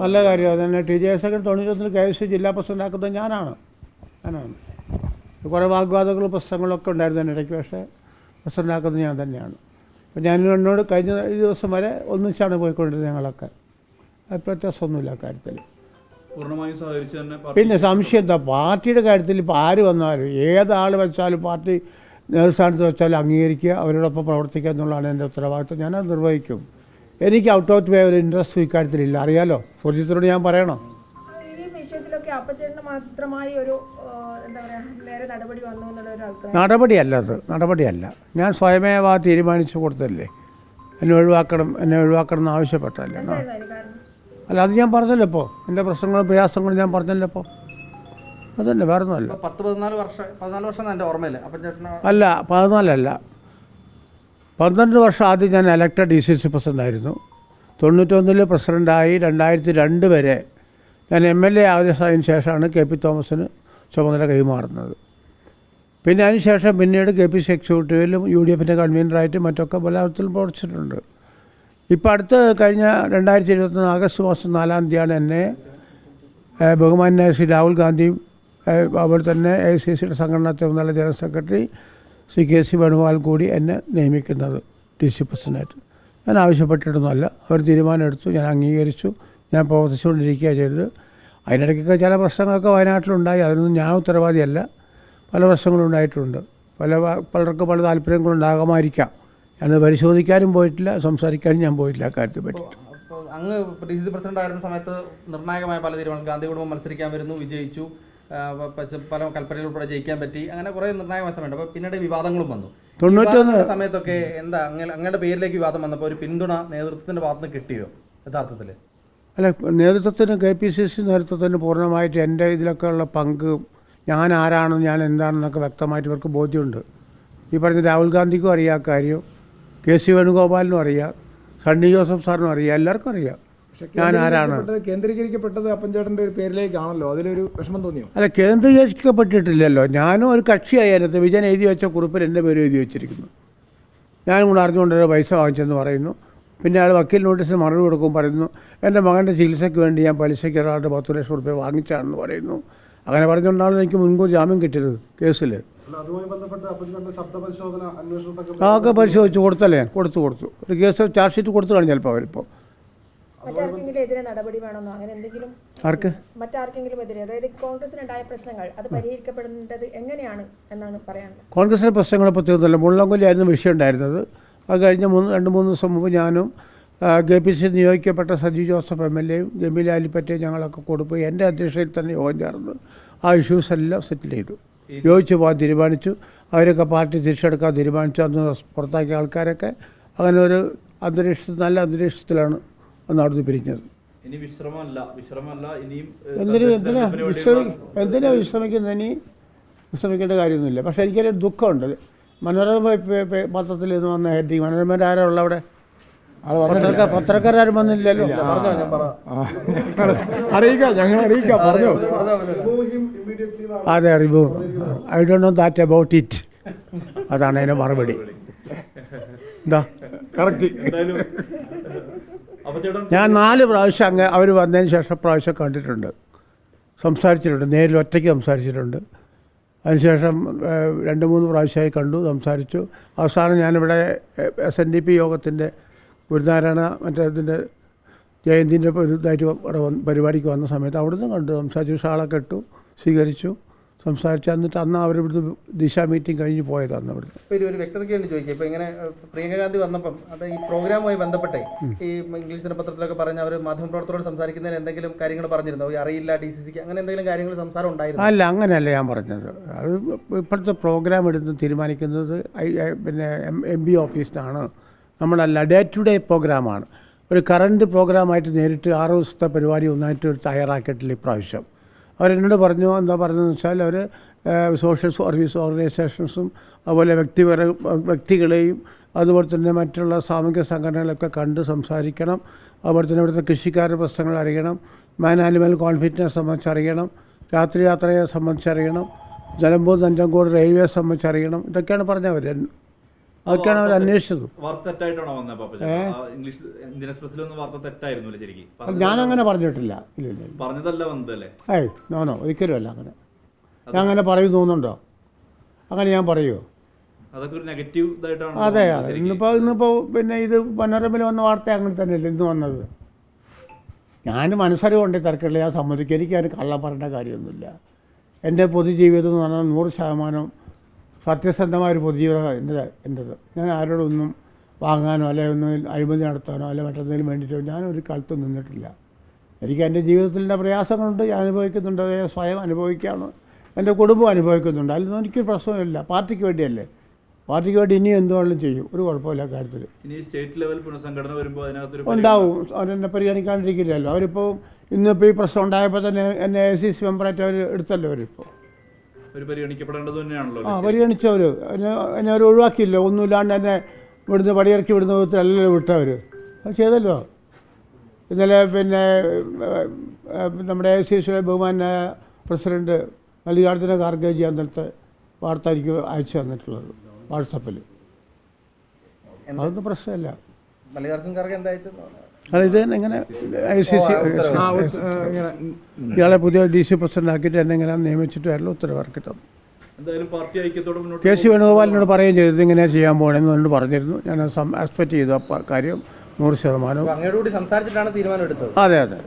നല്ല കാര്യം. അതന്നെ ടി. ജെ. എസ് ഒക്കെ തൊണ്ണൂറ്റൊന്നിൽ കെ. എസ്. ജില്ലാ പ്രസിഡന്റ് ആക്കുന്നത് ഞാനാണ്. ഞാനാണ്. കുറേ വാഗ്വാദങ്ങളും പ്രശ്നങ്ങളൊക്കെ ഉണ്ടായിരുന്നു ഇടയ്ക്ക്. പക്ഷേ പ്രസിഡന്റ് ആക്കുന്നത് ഞാൻ തന്നെയാണ്. അപ്പം ഞാൻ എന്നോട് കഴിഞ്ഞ ഈ ദിവസം വരെ ഒന്നിച്ചാണ് പോയിക്കൊണ്ടിരുന്നത് ഞങ്ങളൊക്കെ. അത് വ്യത്യാസമൊന്നുമില്ല കാര്യത്തിൽ. തന്നെ പിന്നെ സംശയം എന്താ? പാർട്ടിയുടെ കാര്യത്തിൽ ഇപ്പോൾ ആര് വന്നാലും ഏതാൾ വെച്ചാലും പാർട്ടി നേതൃസ്ഥാനത്ത് വെച്ചാലും അംഗീകരിക്കുക അവരോടൊപ്പം പ്രവർത്തിക്കുക എന്നുള്ളതാണ് എന്റെ ഉത്തരവാദിത്വം. ഞാനത് നിർവഹിക്കും. എനിക്ക് ഔട്ട് ഓഫ് വേ ഒരു ഇൻട്രസ്റ്റ് ഇക്കാര്യത്തിലില്ല. അറിയാലോ? സുരജിത്തിനോട് ഞാൻ പറയണോ? ഈ വിഷയത്തിലൊക്കെ അപ്പച്ചേട്ടന് മാത്രമായി ഒരു ആ, എന്താ പറയാ നേരെ നടപടി വന്നു എന്നുള്ള ഒരു അഭിപ്രായം. നടപടിയല്ല അത്. നടപടിയല്ല. ഞാൻ സ്വയമേവ തീരുമാനിച്ചു കൊടുത്തല്ലേ എന്നെ ഒഴിവാക്കണം എന്നെ ഒഴിവാക്കണം എന്ന് ആവശ്യപ്പെട്ടല്ലേ അല്ല അത് ഞാൻ പറഞ്ഞല്ലോ ഇപ്പോൾ എന്റെ പ്രശ്നങ്ങളും പ്രയാസങ്ങളും ഞാൻ പറഞ്ഞല്ലോ ഇപ്പോൾ അതന്നെ വേറെ ഒന്നുമല്ല പത്ത് പതിനാല് വർഷം പതിനാല് വർഷം എന്റെ ഓർമ്മയില്ല? അല്ല പതിനാലല്ല. പന്ത്രണ്ട് വർഷം ആദ്യം ഞാൻ elected D C C president ആയിരുന്നു. തൊണ്ണൂറ്റൊന്നിൽ പ്രസിഡന്റായി രണ്ടായിരത്തി രണ്ട് വരെ ഞാൻ എം എൽ എ ആയതിനു ശേഷമാണ് കെ പി തോമസിന് ചുമതല കൈമാറുന്നത്. പിന്നെ അതിനുശേഷം പിന്നീട് കെ പി സി എക്സിക്യൂട്ടീവിലും യു ഡി എഫിന്റെ കൺവീനറായിട്ടും മറ്റൊക്കെ പലതരത്തിലും പ്രവർത്തിച്ചിട്ടുണ്ട്. ഇപ്പോൾ അടുത്ത് കഴിഞ്ഞ രണ്ടായിരത്തി ഇരുപത്തൊന്ന് ആഗസ്റ്റ് മാസം നാലാം തീയതിയാണ് എന്നെ ബഹുമാന്യ ശ്രീ രാഹുൽ ഗാന്ധിയും അതുപോലെ തന്നെ എ സി സിയുടെ സംഘടനാ ചുമതല general secretary Shri K C Venugopal കൂടി എന്നെ നിയമിക്കുന്നത് ഡി സി പ്രസിഡന്റായിട്ട് ഞാൻ ആവശ്യപ്പെട്ടിട്ടൊന്നുമല്ല. അവർ തീരുമാനമെടുത്തു ഞാൻ അംഗീകരിച്ചു ഞാൻ പ്രവർത്തിച്ചുകൊണ്ടിരിക്കുക ചെയ്തത്. അതിനിടയ്ക്കൊക്കെ ചില പ്രശ്നങ്ങളൊക്കെ വയനാട്ടിലുണ്ടായി അതിനൊന്നും ഞാൻ ഉത്തരവാദിയല്ല. പല പ്രശ്നങ്ങളും ഉണ്ടായിട്ടുണ്ട്. പല പലർക്ക് പല താല്പര്യങ്ങളുണ്ടാകാമായിരിക്കാം ഞാനത് പരിശോധിക്കാനും പോയിട്ടില്ല സംസാരിക്കാനും ഞാൻ പോയിട്ടില്ല ആ കാര്യത്തെ പറ്റി. അങ്ങ് ഡി സി പ്രസിഡന്റ് ആയിരുന്ന സമയത്ത് നിർണായകമായ പല തീരുമാനങ്ങൾ ഗാന്ധി കുടുംബം മത്സരിക്കാൻ വരുന്നു വിജയിച്ചു. പല കൽപ്പനയിൽ ഉൾപ്പെടെ ജയിക്കാൻ പറ്റി. അങ്ങനെ കുറേ നിർണായക മത്സരമുണ്ട് അപ്പോൾ പിന്നീട് വിവാദങ്ങളും വന്നു. തൊണ്ണൂറ്റൊന്ന് സമയത്തൊക്കെ എന്താ അങ്ങ അങ്ങയുടെ പേരിലേക്ക് വിവാദം വന്നപ്പോൾ ഒരു പിന്തുണ നേതൃത്വത്തിന്റെ ഭാഗത്ത് കിട്ടിയോ യഥാർത്ഥത്തിൽ അല്ല നേതൃത്വത്തിന് കെ പി സി സി നേതൃത്വത്തിന് പൂർണമായിട്ട് എന്റെ ഇതിലൊക്കെ ഉള്ള പങ്ക് ഞാൻ ആരാണെന്ന് ഞാൻ എന്താണെന്നൊക്കെ വ്യക്തമായിട്ട് ഇവർക്ക് ബോധ്യമുണ്ട്. ഈ പറഞ്ഞ രാഹുൽ ഗാന്ധിക്കും അറിയാം കാര്യം. കെ സി വേണുഗോപാലിനും അറിയാം. സണ്ണി ജോസഫ് സാറിനും അറിയാം. എല്ലാവർക്കും അറിയാം. ഞാൻ ആരാണ്? കേന്ദ്രീകരിക്കപ്പെട്ടത്- അപ്പൻചേട്ടന്റെ ഒരു പേരിലേക്കാണല്ലോ. അതിലൊരു വിഷമം തോന്നിയോ? അല്ല കേന്ദ്രീകരിക്കപ്പെട്ടിട്ടില്ലല്ലോ. ഞാനും ഒരു കക്ഷിയായി അതിനകത്ത് വിജയൻ എഴുതി വെച്ച കുറിപ്പിൽ എന്റെ പേര് എഴുതി വെച്ചിരിക്കുന്നു. ഞാനും കൂടെ അറിഞ്ഞുകൊണ്ട് ഒരു പൈസ വാങ്ങിച്ചെന്ന് പറയുന്നു. പിന്നെ അയാൾ വക്കീൽ നോട്ടീസിന് മറുപടി കൊടുക്കും പറയുന്നു. എന്റെ മകന്റെ ചികിത്സയ്ക്ക് വേണ്ടി ഞാൻ പലിശയ്ക്ക് ഒരാളുടെ പത്ത് ലക്ഷം റുപ്യ വാങ്ങിച്ചാണെന്ന് പറയുന്നു. അങ്ങനെ പറഞ്ഞുകൊണ്ടാണ് എനിക്ക് മുൻകൂർ ജാമ്യം കിട്ടിയത് കേസിൽ. അതൊക്കെ പരിശോധിച്ച് കൊടുത്തല്ലേ? കൊടുത്തു കൊടുത്തു. ഒരു കേസ് ചാർജ് ഷീറ്റ് കൊടുത്തു കഴിഞ്ഞാൽ ചിലപ്പോൾ അവരിപ്പോൾ. മറ്റാർക്കെങ്കിലും എതിരെ നടപടി വേണമെന്നോ? അങ്ങനെ എന്തെങ്കിലും ആർക്ക്? മറ്റാർക്കെങ്കിലും എതിരെ. അതായത് കോൺഗ്രസിനുണ്ടായ പ്രശ്നങ്ങൾ അത് പരിഹരിക്കപ്പെടേണ്ടത് എങ്ങനെയാണ് എന്നാണ് പറയാനുള്ളത്. കോൺഗ്രസിലെ പ്രശ്നങ്ങൾ പ്രത്യേകമല്ല മുള്ളംകൊല്ലിയായിരുന്നു വിഷയം ഉണ്ടായിരുന്നത്. അത് കഴിഞ്ഞ മൂന്ന് രണ്ട് മൂന്ന് ദിവസം മുമ്പ് ഞാനും കെ പി സി നിയോഗിക്കപ്പെട്ട സജി ജോസഫ് എം എൽ എയും ജമീൽ ആലിപ്പറ്റയും ഞങ്ങളൊക്കെ കൊടുപ്പ് എന്റെ അധ്യക്ഷതയിൽ തന്നെ യോഗം ചേർന്ന് ആ ഇഷ്യൂസ് എല്ലാം സെറ്റിൽ ചെയ്തു. യോജിച്ച് പോകാൻ തീരുമാനിച്ചു. അവരൊക്കെ പാർട്ടി തിരിച്ചെടുക്കാൻ തീരുമാനിച്ചു. അന്ന് പുറത്താക്കിയ ആൾക്കാരൊക്കെ അങ്ങനെ ഒരു അന്തരീക്ഷത്തിൽ നല്ല അന്തരീക്ഷത്തിലാണ് അവിടുന്ന് പിരിഞ്ഞത്. ഇനി വിശ്രമമല്ല. വിശ്രമമല്ല ഇനിയും എന്തിനു എന്തിനാ വിശ്രമിക്കുന്ന വിശ്രമി എന്തിനാ വിശ്രമിക്കുന്നത് ഇനി? വിശ്രമിക്കേണ്ട കാര്യമൊന്നുമില്ല. പക്ഷേ എനിക്കൊരു ദുഃഖമുണ്ട്. മനോരമ പത്രത്തിൽ നിന്ന് വന്ന ഹെഡിങ് മനോരമ ആരാ ഉള്ള അവിടെ പത്രക്കാരും വന്നില്ലല്ലോ അറിയിക്കാം ഞങ്ങൾ അറിയിക്കാം പറഞ്ഞോ. ഇമ്മീഡിയറ്റ്ലി അതെ അറിവോ I do know that about it. അതാണ് അതിന്റെ മറുപടി. എന്താ കറക്റ്റ് ഞാൻ നാല് പ്രാവശ്യം അങ്ങ് അവർ വന്നതിന് ശേഷം പ്രാവശ്യം കണ്ടിട്ടുണ്ട്. സംസാരിച്ചിട്ടുണ്ട്. നേരിൽ ഒറ്റയ്ക്ക് സംസാരിച്ചിട്ടുണ്ട്. അതിനുശേഷം രണ്ട് മൂന്ന് പ്രാവശ്യമായി കണ്ടു സംസാരിച്ചു. അവസാനം ഞാനിവിടെ എസ് എൻ ഡി പി യോഗത്തിന്റെ ഗുരുനാരായണ മറ്റേ ഇതിന്റെ ജയന്തിന്റെ ഒരു ഇതായിട്ട് പരിപാടിക്ക് വന്ന സമയത്ത് അവിടുന്ന് കണ്ടു. സംസാരിച്ചു ഷാളൊക്കെ ഇട്ടു സ്വീകരിച്ചു. സംസാരിച്ചു എന്നിട്ട് അന്ന് അവരിവിടുന്ന് ദിശ മീറ്റിംഗ് കഴിഞ്ഞ് പോയതാണ് അവിടെ ഇപ്പൊ ഒരു ഒരു വ്യക്തതയ്ക്ക് വേണ്ടി ചോദിക്കുക ഇപ്പൊ ഇങ്ങനെ പ്രിയങ്ക ഗാന്ധി വന്നപ്പം അത് ഈ പ്രോഗ്രാമുമായി ബന്ധപ്പെട്ടേ ഈ ഇംഗ്ലീഷ് ദിനപത്രത്തിലൊക്കെ പറഞ്ഞ അവർ മാധ്യമപ്രവർത്തകരോട് സംസാരിക്കുന്നതിന് എന്തെങ്കിലും കാര്യങ്ങൾ പറഞ്ഞിരുന്നോ? ഈ അറിയില്ല ഡി സി സിക്ക് അങ്ങനെ എന്തെങ്കിലും കാര്യങ്ങൾ സംസാരം ഉണ്ടായിരുന്നു? അല്ല അങ്ങനെയല്ല ഞാൻ പറഞ്ഞത്. അത് ഇപ്പോഴത്തെ പ്രോഗ്രാം എടുത്ത് തീരുമാനിക്കുന്നത് പിന്നെ എം ബി ഓഫീസിനാണ്. നമ്മളല്ല ഡേ ടു ഡേ പ്രോഗ്രാമാണ്. ഒരു കറണ്ട് പ്രോഗ്രാമായിട്ട് നേരിട്ട് ആറ് ദിവസത്തെ പരിപാടി ഒന്നായിട്ട് തയ്യാറാക്കിയിട്ടില്ല ഇപ്രാവശ്യം. അവരെന്നോട് പറഞ്ഞു എന്താ പറഞ്ഞതെന്ന് വെച്ചാൽ അവർ സോഷ്യൽ സർവീസ് ഓർഗനൈസേഷൻസും അതുപോലെ വ്യക്തിപര വ്യക്തികളെയും അതുപോലെ തന്നെ മറ്റുള്ള സാമൂഹിക സംഘടനകളൊക്കെ കണ്ട് സംസാരിക്കണം. അതുപോലെ തന്നെ ഇവിടുത്തെ കൃഷിക്കാരുടെ പ്രശ്നങ്ങൾ അറിയണം. മാൻ ആനിമൽ കോൺഫ്ലിക്റ്റിനെ സംബന്ധിച്ച് അറിയണം. രാത്രി യാത്രയെ സംബന്ധിച്ചറിയണം നിലമ്പൂർ നഞ്ചങ്കോട് റെയിൽവേ സംബന്ധിച്ചറിയണം ഇതൊക്കെയാണ് പറഞ്ഞവർ അതൊക്കെയാണ് അവർ അന്വേഷിച്ചത്. വാർത്ത അങ്ങനെ അല്ലേ പറഞ്ഞിട്ടില്ല. ഇല്ല ഇല്ല ഇല്ല. പറഞ്ഞതല്ല വന്നതല്ലേ? ഏയ് നോ നോ ഒരിക്കലുമല്ല അങ്ങനെ. ഞാൻ അങ്ങനെ പറയും തോന്നുന്നുണ്ടോ? അങ്ങനെ ഞാൻ പറയുമോ അതെ ഇന്നിപ്പോ അതെ ശരിക്കും. ഇന്നിപ്പോൾ ഇന്നിപ്പോൾ പിന്നെ ഇത് മനോരമയിൽ വന്ന വാർത്ത അങ്ങനെ തന്നെയല്ലേ ഇന്ന് വന്നത്? ഞാൻ മനസ്സറിവ് കൊണ്ട് തിരക്കില്ല. ഞാൻ സമ്മതിക്കും. എനിക്ക് അതിന് കള്ളം പറയേണ്ട കാര്യമൊന്നുമില്ല. എന്റെ പൊതുജീവിതം എന്ന് പറഞ്ഞാൽ നൂറ് ശതമാനം സത്യസന്ധമായ ഒരു പൊതുജീവിതം എന്റെ എന്റെത് ഞാൻ ആരോടൊന്നും വാങ്ങാനോ അല്ലെ ഒന്നും അഴിമതി നടത്താനോ അല്ലെ മറ്റെന്തെങ്കിലും വേണ്ടിയിട്ടോ ഞാൻ ഒരു കാലത്തും നിന്നിട്ടില്ല. എനിക്ക് എന്റെ ജീവിതത്തിന്റെ പ്രയാസങ്ങളുണ്ട് ഞാൻ അനുഭവിക്കുന്നുണ്ട് അത് സ്വയം അനുഭവിക്കുകയാണ് എന്റെ കുടുംബം അനുഭവിക്കുന്നുണ്ട്. അതിലൊന്നും എനിക്ക് പ്രശ്നമില്ല പാർട്ടിക്ക് വേണ്ടിയല്ലേ. പാർട്ടിക്ക് വേണ്ടി ഇനി എന്തുവാണെങ്കിലും ചെയ്യും. ഒരു കുഴപ്പമില്ല കാര്യത്തിൽ. ഇനി സ്റ്റേറ്റ് ലെവൽ പുനഃസംഘടന വരുമ്പോൾ ഉണ്ടാവും. അവരെന്നെ പരിഗണിക്കാണ്ടിരിക്കില്ലല്ലോ. അവരിപ്പോൾ ഇന്നിപ്പോൾ ഈ പ്രശ്നം ഉണ്ടായപ്പോൾ തന്നെ എന്നെ എ സി സി മെമ്പറായിട്ട് അവർ എടുത്തല്ലോ അവരിപ്പോൾ ഒരു പരിഗണിക്കപ്പെടേണ്ടത് തന്നെയാണല്ലോ ആ പരിഗണിച്ചവർ എന്നെ അവർ ഒഴിവാക്കിയില്ല. ഒന്നുമില്ലാണ്ട് എന്നെ ഇവിടുന്ന് പടിയിറക്കി വിടുന്ന വിധത്തിലല്ലല്ലോ വിട്ടവർ അത് ചെയ്തല്ലോ. ഇന്നലെ പിന്നെ നമ്മുടെ എ സി സിയുടെ ബഹുമാന പ്രസിഡന്റ് മല്ലികാർജുന ഖാർഗേജി അന്നത്തെ വാർത്ത എനിക്ക് അയച്ചു തന്നിട്ടുള്ളത് വാട്സപ്പിൽ അതൊന്നും പ്രശ്നമില്ല. മല്ലികാർജുൻ ഖാർഗെ എന്താ അയച്ചത് ഇത് തന്നെ ഇങ്ങനെ ഐ സി സി ആ ഇങ്ങനെ ഇയാളെ പുതിയ ഡി സി പ്രസിഡന്റ് ആക്കിയിട്ട് എന്നെ ഇങ്ങനെ നിയമിച്ചിട്ടായിരുന്നു ഉത്തരവിറക്കിട്ടത് കെ സി വേണുഗോപാലിനോട് പറയുകയും ചെയ്തു ഇങ്ങനെ ചെയ്യാൻ പോകണമെന്ന് എന്നോട് പറഞ്ഞിരുന്നു. ഞാൻ എക്സ്പെക്ട് ചെയ്തു അപ്പോൾ കാര്യം നൂറ് ശതമാനവും. അപ്പൊ കൂടി സംസാരിച്ചിട്ടാണ് തീരുമാനം എടുത്തത് അതെ അതെ.